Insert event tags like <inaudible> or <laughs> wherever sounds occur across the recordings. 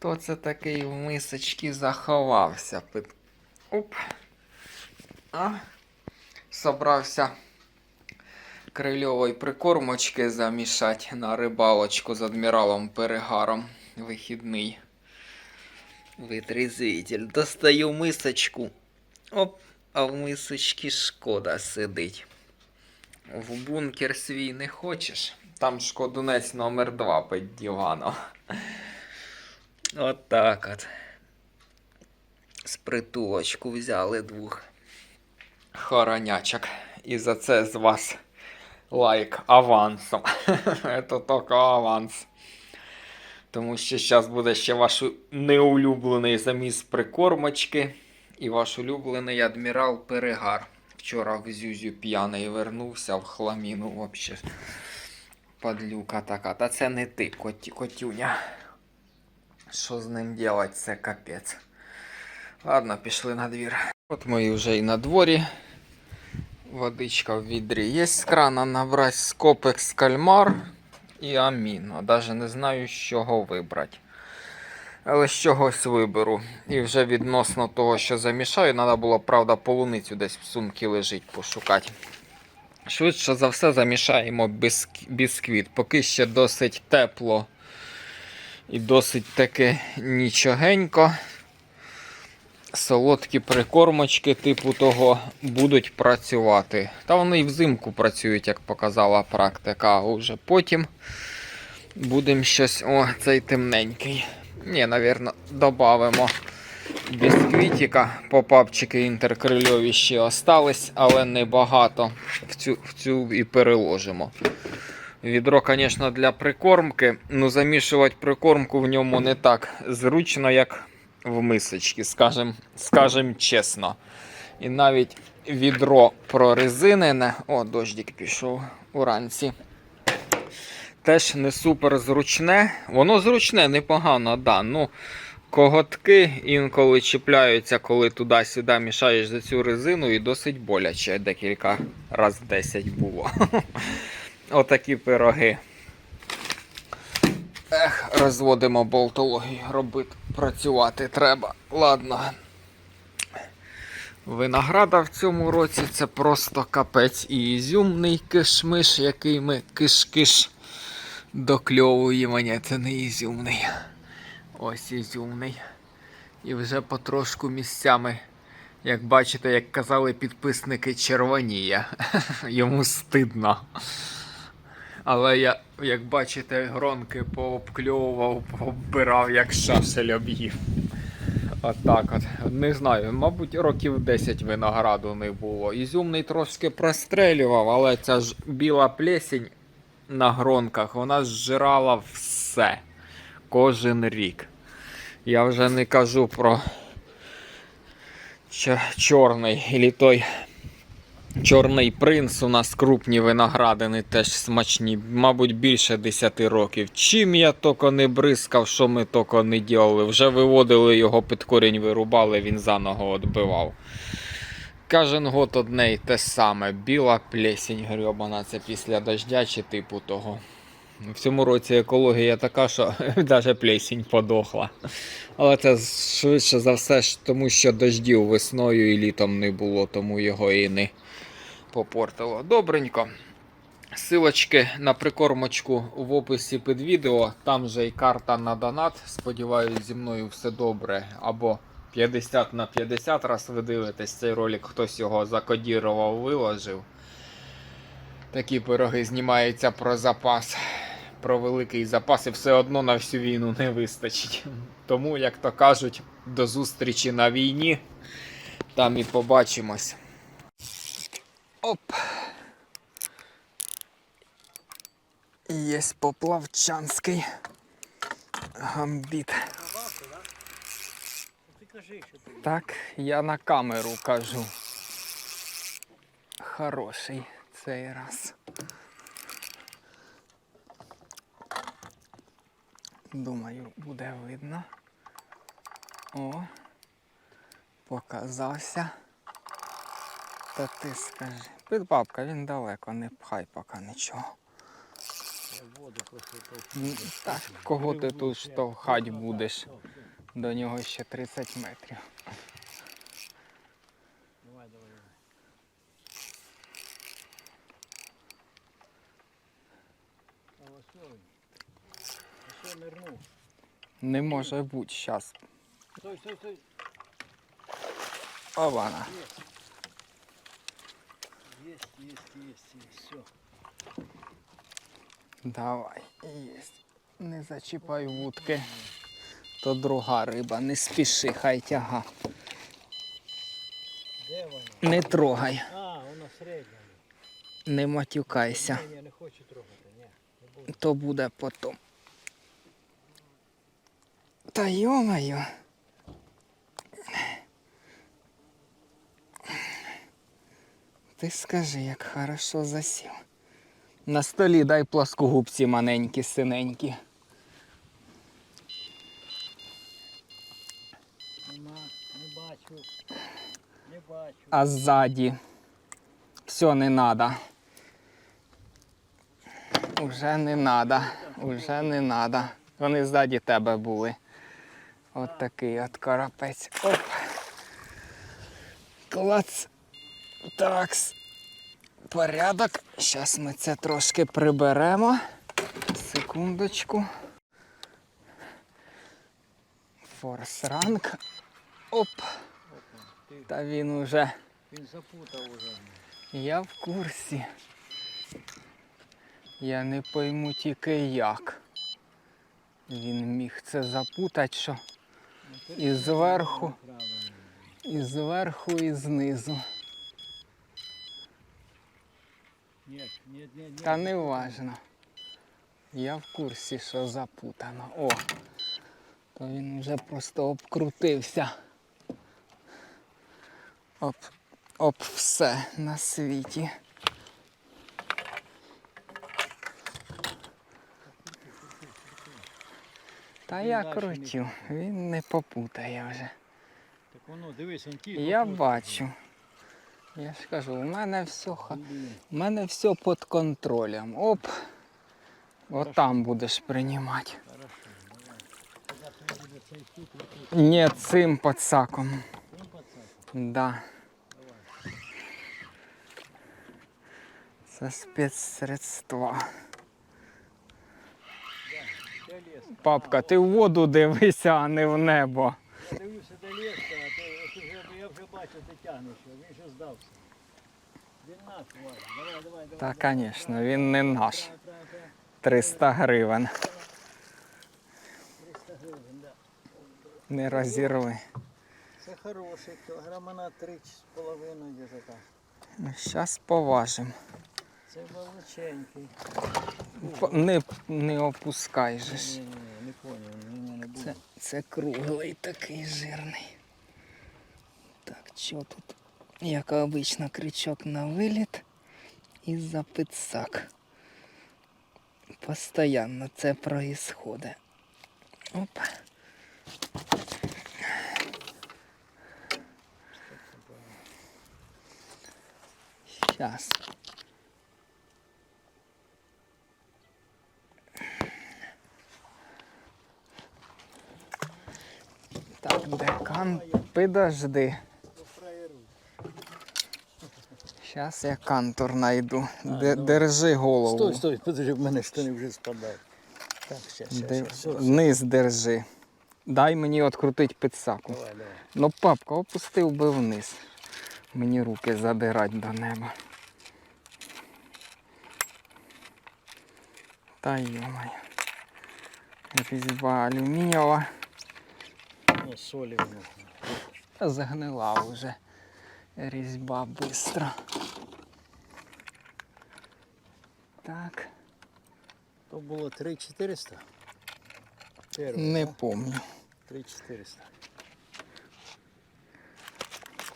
Хто це такий в мисочці заховався? Оп. А? Собрався крильової прикормочки замішати на рибалочку з адміралом Перегаром. Вихідний. Витрізитель. Достаю мисочку. Оп, а в мисочці шкода сидить. В бункер свій не хочеш? Там шкодунець номер 2 під диваном. От так от. З притулочку взяли двох хоронячок. І за це з вас лайк авансом. <laughs> Це тільки аванс. Тому що зараз буде ще ваш неулюблений заміс прикормочки і ваш улюблений адмірал Перегар. Вчора в Зюзю п'яний вернувся в хламіну вообще. Падлюка така. Та це не ти, коті, котюня. Що з ним делать, це капець. Ладно, пішли на двір. От ми вже і на дворі. Водичка в відрі є з крана набрати скопекс кальмар і аміно. Даже не знаю, з чого вибрати. Але з чогось виберу. І вже відносно того, що замішаю, треба було, правда, полуницю десь в сумці лежить пошукати. Швидше за все замішаємо бісквіт. Поки ще досить тепло і досить таки нічогенько. Солодкі прикормочки типу того будуть працювати. Та вони і взимку працюють, як показала практика. А вже потім будемо щось. О, цей темненький. Ні, навірно, додамо бісквітіка. Попапчики інтеркрильові ще остались, але небагато. В цю, в цю і переложимо. Відро, звісно, для прикормки. Ну, замішувати прикормку в ньому не так зручно, як в мисочці, скажем, скажем чесно. І навіть відро прорезинене. О, дождик пішов уранці. Теж не супер зручне. Воно зручне, непогано, да. Ну, коготки інколи чіпляються, коли туди-сюди мішаєш за цю резину, і досить боляче. Декілька раз 10 було. <laughs> Отакі пироги. Ех, розводимо болтологію, робити, працювати треба. Ладно. Винограда в цьому році це просто капець і ізюмний кишмиш, який ми киш-киш докльовуємо. Ні, це не ізюмний. Ось ізюмний. І вже потрошку місцями, як бачите, як казали підписники, червоніє. <laughs> Йому стидно. Але я, як бачите, гронки пообкльовував, пооббирав, як шашель об'їв. Отак от. Не знаю, мабуть, років 10 винограду не було. Ізюмний трошки прострелював, але ця ж біла плесінь на гронках, вона зжирала все. Кожен рік. Я вже не кажу про чорний і той Чорний принц у нас крупні виноградини теж смачні, мабуть, більше 10 років. Чим я тільки не бризкав, що ми тільки не діяли. Вже виводили його під корінь, вирубали, він заново відбивав. Кожен год одне й те саме. Біла плесінь грьобана, це після дождя чи типу того. В цьому році екологія така, що <laughs> навіть плесінь подохла. Але це швидше за все тому, що дождів весною і літом не було, тому його і не попортило. Добренько. Силочки на прикормочку в описі під відео. Там же і карта на донат. Сподіваюсь, зі мною все добре. Або 50 на 50 раз ви дивитесь цей ролик, хтось його закодірував, виложив. Такі пироги знімаються про запас. Про великий запас і все одно на всю війну не вистачить. Тому, як то кажуть, до зустрічі на війні. Там і побачимось. Оп. Є поплавчанський гамбіт. Так, я на камеру кажу. Хороший цей раз. Думаю, буде видно. О, показався. Та ти скажи. Підбабка, він далеко, не пхай поки нічого. Так, кого ти тут штовхать будеш? До нього ще 30 метрів. Давай, давай, давай. Не може бути зараз. Стой, стой, стой. Ована. Есть, есть, есть, есть, все. Давай, єсть. Не зачіпай вудки. То друга риба, не спіши, хай тяга. Де вона? Не трогай, А, вона середня. не матюкайся. Ні, я не хочу трогати, ні. Не буду. То буде потом. Та йомаю. Ти скажи, як хорошо засів. На столі дай плоскогубці маленькі, синенькі. Нема, не бачу. Не бачу. А ззаді. Все не надо. Уже не надо. Уже не надо. Вони ззаді тебе були. От такий от карапець. Оп. Клац. Такс. Порядок. Зараз ми це трошки приберемо. Секундочку. Форс ранг. Оп. Та він уже. він запутав уже. Я в курсі. Я не пойму тільки як. Він міг це запутати, що Ну, І зверху. І зверху, і знизу. Ні, ні, ні, ні. Та не важно. Я в курсі, що запутано. О, то він вже просто обкрутився. Оп, оп, все на світі. Та я крутю, він не попутає вже. Так воно, дивись, он ті. Я бачу. Я ж кажу, у мене все, у мене все під контролем. Оп. От будеш приймати. Ні, цим подсаком. Цим пацан. Да. Це спецсредства. Папка, ти в воду дивися, а не в небо. Я дивився до леса, а то от вже, я вже бачу, ти тягнеш він вже здався. Він наш, Валя. Давай, давай, давай. Та, звісно, він не наш. Правильно, правильно, правильно. 300 гривень. 300 гривень, да. Не розірви. Це хороший, кілограма на 3,5 десь так. Ну, Зараз поважимо. Це величенький. Не, не опускай же ж. ні, ні, не поняв, ні, не буде. Це, це круглий такий жирний. Що тут? Як обично, крючок на виліт і за підсак. Постоянно це происходить. Оп. Сейчас. Так, декан, подожди. Зараз я кантор найду. А, Де- ну. Держи голову. Стой, стой, подожди, в мене штани вже спадають. Так, ще, ще, Де- ще. Вниз держи. Дай мені відкрутити підсаку. Давай, давай. Ну, папка, опустив би вниз. Мені руки задирать до неба. Та йомай. Різьба алюмінієва. Ну, солі. Загнила вже. Різьба бистро. Так, То було 3400? Перше, не да? помню. 3400.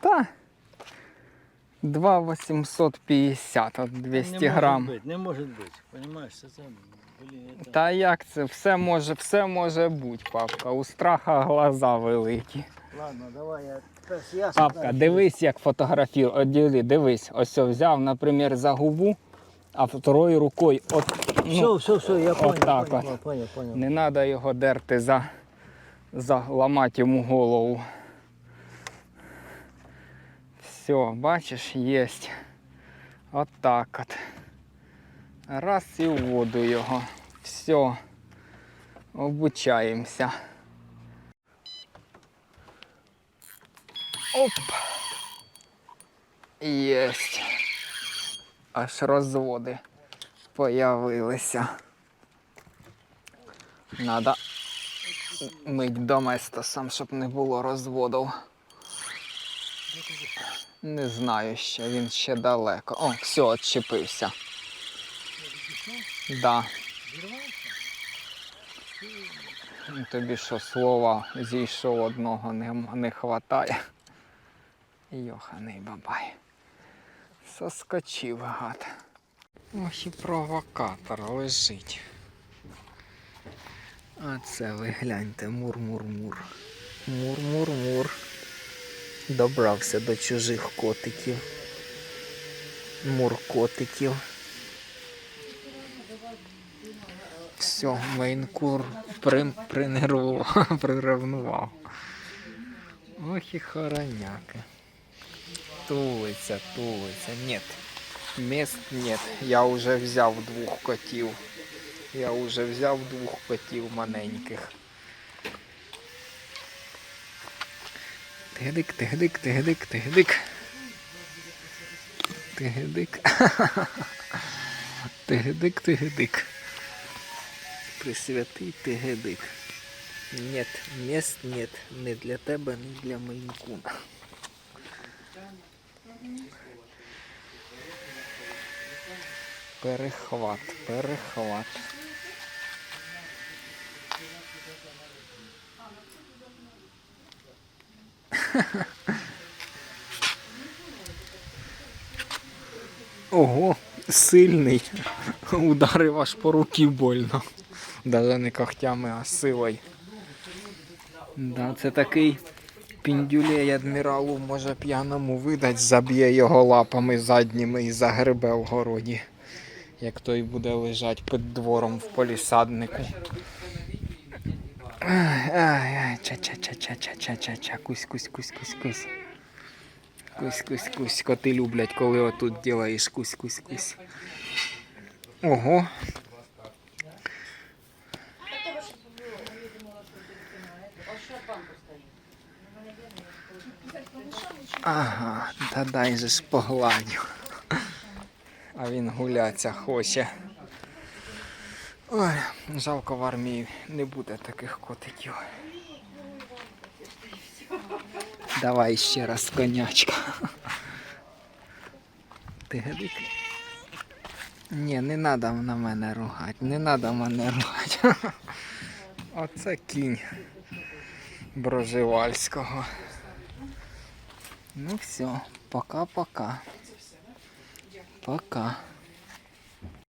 Та. 2,850 от 200 не грам. Може бути, не може бути. Понимаєш, це блін, це... Та як це? Все може, все може бути, папка. У страха глаза великі. Ладно, давай я Папка, дивись, як фотографію. От дивись. Ось о, взяв, наприклад, за губу, а второю рукою от, ну, Все, все, все, я понял, так понял, от. понял, понял. не треба його дерти за, заламати йому голову. Все, бачиш, єсть. От так от. Раз і в воду його. Все. Обучаємося. Оп. Єсть. Аж розводи появилися. Надо мить доместосом, щоб не було розводів. Не знаю ще, він ще далеко. О, все, відчепився. Да. Тобі що слова зійшов одного не, не хватає. Йоханий бабай. Соскочив гад. Ох і провокатор лежить. А це ви гляньте, мур-мур-мур. Мур-мур-мур. Добрався до чужих котиків. Муркотиків. Все, мейнкур при, принервував, <laughs> приревнував. Ох і хороняки. Тулиться, тулиться. Нет. Мест нет. Я уже взяв двох котів. Я уже взяв двох котів маленьких. Тигдик, тигдик, тигдик, тигдик. Тигдик. <laughs> Тигдик, тигдик. Присвятий тигдик. Нет, мест нет. Не для тебе, не для Мейнкуна. Перехват, перехват. <laughs> Ого, сильний. Ударив аж по руки больно. Даже не когтями, а силою. Да, це такий піндюлей адміралу може п'яному видать, заб'є його лапами задніми і загребе в городі. Як той буде лежать під двором в полісаднику. Ча-ча-ча-ча-ча-ча-ча-ча, кусь, кусь, кусь, кусь, кусь. Кусь, кусь, кусь. Коти люблять, коли отут ділаєш кусь, кусь, кусь. Ого. Та дай же ж погладю. А він гуляться хоче. Ой, жалко в армії не буде таких котиків. Давай ще раз конячка. Ти гадик? Ні, не треба на мене ругати, не треба мене ругати. Оце кінь Брожевальського. Ну все, пока-пока. Пока.